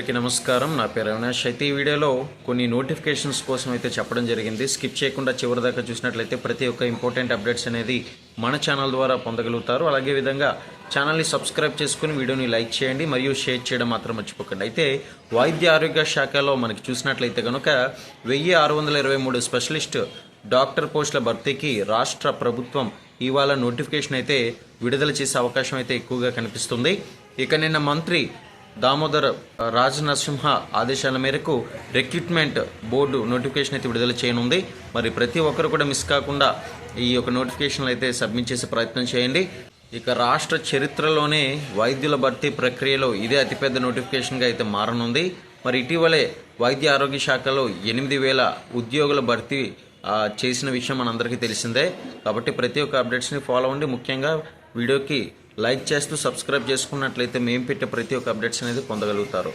అందరికీ నమస్కారం. నా పేరు అవినాష్. అయితే ఈ వీడియోలో కొన్ని నోటిఫికేషన్స్ కోసం అయితే చెప్పడం జరిగింది. స్కిప్ చేయకుండా చివరి దాకా చూసినట్లయితే ప్రతి ఒక్క ఇంపార్టెంట్ అప్డేట్స్ అనేది మన ఛానల్ ద్వారా పొందగలుగుతారు. అలాగే విధంగా ఛానల్ని సబ్స్క్రైబ్ చేసుకుని వీడియోని లైక్ చేయండి మరియు షేర్ చేయడం మాత్రం మర్చిపోకండి. అయితే వైద్య ఆరోగ్య శాఖలో మనకి చూసినట్లయితే కనుక వెయ్యి ఆరు వందల ఇరవై మూడు స్పెషలిస్ట్ డాక్టర్ పోస్టుల భర్తీకి రాష్ట్ర ప్రభుత్వం ఇవాళ నోటిఫికేషన్ అయితే విడుదల చేసే అవకాశం అయితే ఎక్కువగా కనిపిస్తుంది. ఇక నిన్న మంత్రి దామోదర్ రాజ నరసింహ ఆదేశాల మేరకు రిక్రూట్మెంట్ బోర్డు నోటిఫికేషన్ అయితే విడుదల చేయనుంది. మరి ప్రతి ఒక్కరు కూడా మిస్ కాకుండా ఈ యొక్క నోటిఫికేషన్లు అయితే సబ్మిట్ చేసే ప్రయత్నం చేయండి. ఇక రాష్ట్ర చరిత్రలోనే వైద్యుల భర్తీ ప్రక్రియలో ఇదే అతిపెద్ద నోటిఫికేషన్గా అయితే మారనుంది. మరి ఇటీవలే వైద్య ఆరోగ్య శాఖలో ఎనిమిది వేల ఉద్యోగుల భర్తీ చేసిన విషయం మనందరికీ తెలిసిందే. కాబట్టి ప్రతి ఒక్క అప్డేట్స్ని ఫాలో అవ్వండి. ముఖ్యంగా వీడియోకి లైక్ చేస్తూ సబ్స్క్రైబ్ చేసుకున్నట్లయితే మేము పెట్టే ప్రతి ఒక్క అప్డేట్స్ అనేది పొందగలుగుతారు.